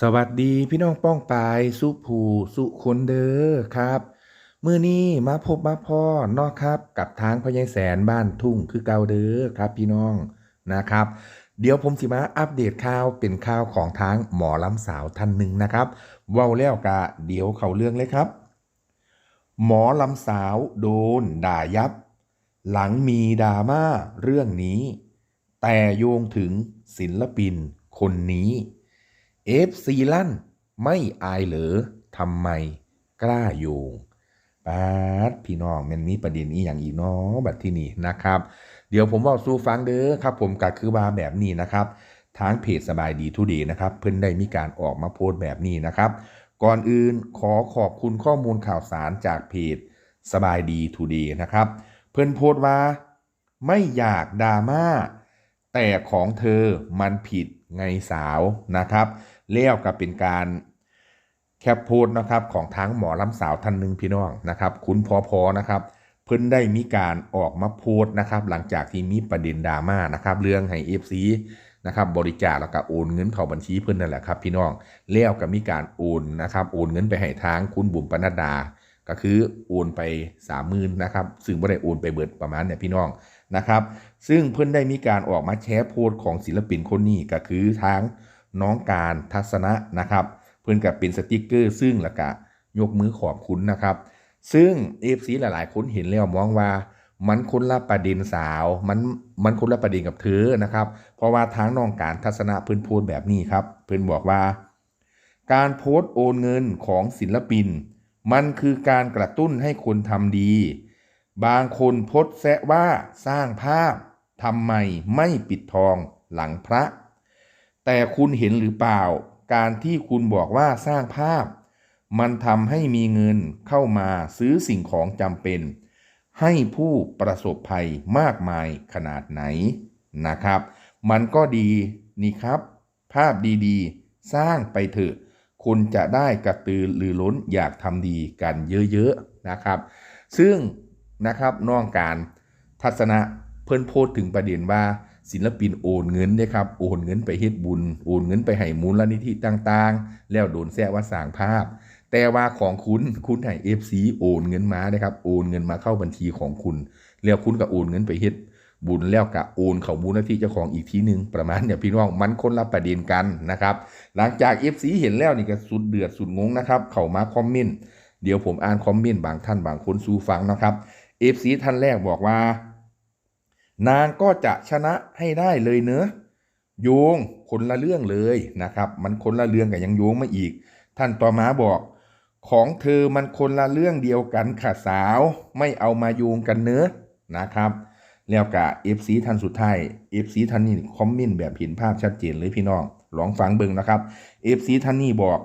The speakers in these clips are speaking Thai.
สวัสดีพี่น้องป้องปายสุผูสุคนเด้อครับ มื้อนี้มาพบมาพ่อนอกครับ กับทางพญายแสนบ้านทุ่งคือเกาเด้อครับพี่น้องนะครับ เดี๋ยวผมสิมาอัปเดตข่าวเป็นข่าวของทางหมอลำสาวท่านหนึ่งนะครับเว้าแล้วกะเดี๋ยวเขาเรื่องเลยครับ หมอลำสาวโดนด่ายับ หลังมีดราม่าเรื่องนี้ แต่โยงถึงศิลปินคนนี้ เอฟซีลั่น ไม่อายเหรอทำไมกล้าโยงปาดพี่น้องมันมีประเด็นอีอย่างอีกเนาะบัดที่นี่นะครับ เดี๋ยวผมบอกสู้ฟังเด้อครับผมก็คือว่าแบบนี้นะครับทางเพจสบายดีทุดีนะครับ เพิ่นได้มีการออกมาโพสต์แบบนี้นะครับ ก่อนอื่นขอขอบคุณข้อมูลข่าวสารจากเพจสบายดีทูดีนะครับ เพิ่นโพสต์ว่า ไม่อยากดราม่าแต่ของเธอมันผิดไงสาวนะครับ แล้วก็เป็นการแคปโพสนะครับของทั้งหมอลำสาวท่านหนึ่งพี่น้องนะครับ คุณพอพอนะครับ เพิ่นได้มีการออกมาโพสนะครับ หลังจากที่มีประเด็นดราม่านะครับเรื่องให้ FC นะครับบริจาคแล้วก็โอนเงินเข้าบัญชีเพิ่นนั่นแหละครับพี่น้องแล้วก็มีการโอนนะครับโอนเงินไปให้ทางคุณบุ๋มปนัดดา ก็คือโอนไปสามหมื่นนะครับซึ่งไม่ได้โอนไปเบิดประมาณเนี่ยพี่น้องนะครับ ซึ่งเพิ่นได้มีการออกมาแชร์โพสต์ของศิลปินคนนี้ก็คือทาง น้องการทัศนะนะครับ เพิ่นกับเป็นสติกเกอร์ซึ่งล้วก็ยกมือขอบคุณนะครับ ซึ่ง FC หลาย ๆ คนเห็นแล้วมองว่ามันคนละประเด็นสาวมันมันคนละประเด็นกับเธอนะครับ เพราะว่าทางน้องการทัศนะเพิ่นพสต์แบบนี้ครับ เพิ่นบอกว่า การโพสต์โอนเงินของศิลปิน มันคือการกระตุ้นให้คนทำดี บางคนโพสต์แซะว่าสร้างภาพทำไมไม่ปิดทองหลังพระ แต่คุณเห็นหรือเปล่า การที่คุณบอกว่าสร้างภาพ มันทำให้มีเงินเข้ามาซื้อสิ่งของจำเป็น ให้ผู้ประสบภัยมากมายขนาดไหนนะครับ มันก็ดีนี่ครับ ภาพดีๆ สร้างไปเถอะคุณจะได้กระตือรือร้นอยากทำดีกันเยอะๆนะครับ ซึ่งนะครับน้องการทัศนะเพิ่นโพสถึงประเด็นว่า ศิลปินโอนเงินนี่ยครับโอนเงินไปเฮ็ดบุญ โอนเงินไปให้มูลนิธิต่างๆ แล้วโดนแซะว่าสร้างภาพ แต่ว่าของคุณคุณให้ FC โอนเงินมานะครับโอนเงินมาเข้าบัญชีของคุณ แล้วคุณก็โอนเงินไปเฮ็ดบุญแล้วก็โอนเข้ามูลนิธิเจ้าของอีกทีหนึ่งประมาณเนี่ยพี่น้องมันคนละประเด็นกันนะครับหลังจาก FC เห็นแล้วนี่ก็สุดเดือดสุดงงนะครับเข้ามาคอมเมนต์เดี๋ยวผมอ่านคอมเมนต์บางท่านบางคนสู่ฟังนะครับ FC ท่านแรกบอกว่า นางก็จะชนะให้ได้เลยเนอะโยงคนละเรื่องเลยนะครับ มันคนละเรื่องกับยังโยงมาอีก ท่านต่อมาบอก ของเธอมันคนละเรื่องเดียวกันค่ะสาว ไม่เอามาโยงกันเนอะนะครับ แล้วกับ FC ท่านสุดท้าย FC ท่านนี้คอมเมนต์แบบเห็นภาพชัดเจนเลยพี่น้องลองฟังเบิ่งนะครับ FC ท่านนี้บอก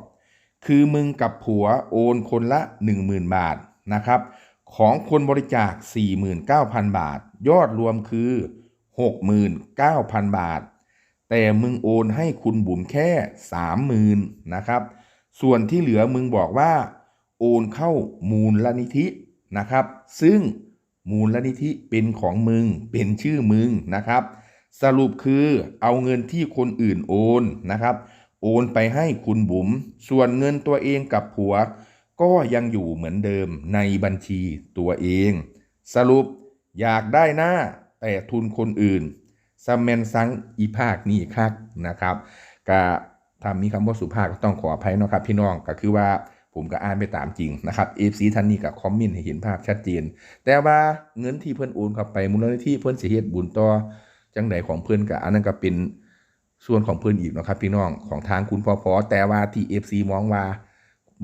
คือมึงกับผัวโอนคนละ 10,000 บาทนะครับ ของคนบริจาค 49,000 บาท ยอดรวมคือ 69,000 บาท แต่มึงโอนให้คุณบุ๋มแค่ 30,000นะครับ ส่วนที่เหลือมึงบอกว่า โอนเข้ามูลนิธินะครับ ซึ่งมูลนิธิเป็นของมึง เป็นชื่อมึงนะครับ สรุปคือเอาเงินที่คนอื่นโอนนะครับ โอนไปให้คุณบุ๋ม ส่วนเงินตัวเองกับผัว ก็ยังอยู่เหมือนเดิมในบัญชีตัวเอง สรุปอยากได้หน้าแต่ทุนคนอื่นซมเมนซังอีภาคนี่คักนะครับก็ถ้ามีคำว่าสุภาพก็ต้องขออภัยนะครับพี่น้องก็คือว่าผมก็อ่านไปตามจริงนะครับเอฟซีท่านนี้กับคอมเมนต์ให้เห็นภาพชัดเจน แต่ว่าเงินที่เพื่อนโอนเข้าไปมูลนิธิเพื่อนเสียเหตุบุญต่อจังใดของเพื่อนกับอันนั้นก็เป็นส่วนของเพื่อนอีกนะครับพี่น้องของทางคุณพอพอแต่ว่าที่เอฟซีมองว่า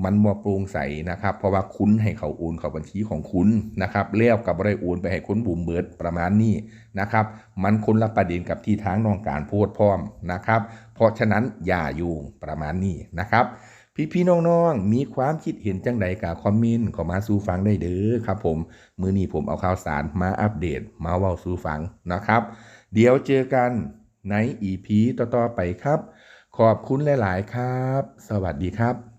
มันบ่โปร่งใส่นะครับ เพราะว่าคุณให้เขาโอนเข้าบัญชีของคุณนะครับแล้วกับบริโอนไปให้คนบุ่มเบิดประมาณนี้นะครับ มันคนละประเด็นกับที่ทางน้องการโพดพร้อมนะครับ เพราะฉะนั้นอย่ายุ่งประมาณนี้นะครับ พี่ๆน้องๆมีความคิดเห็นจังใดกับคอมเมนต์ข้ามาสู่ฟังได้เด้อครับผมมือนี้ผมเอาข่าวสารมาอัปเดต มาเว้าสู่ฟังนะครับ เดี๋ยวเจอกันใน EP ต่อๆไปครับ ขอบคุณหลาย ๆ ครับ สวัสดีครับ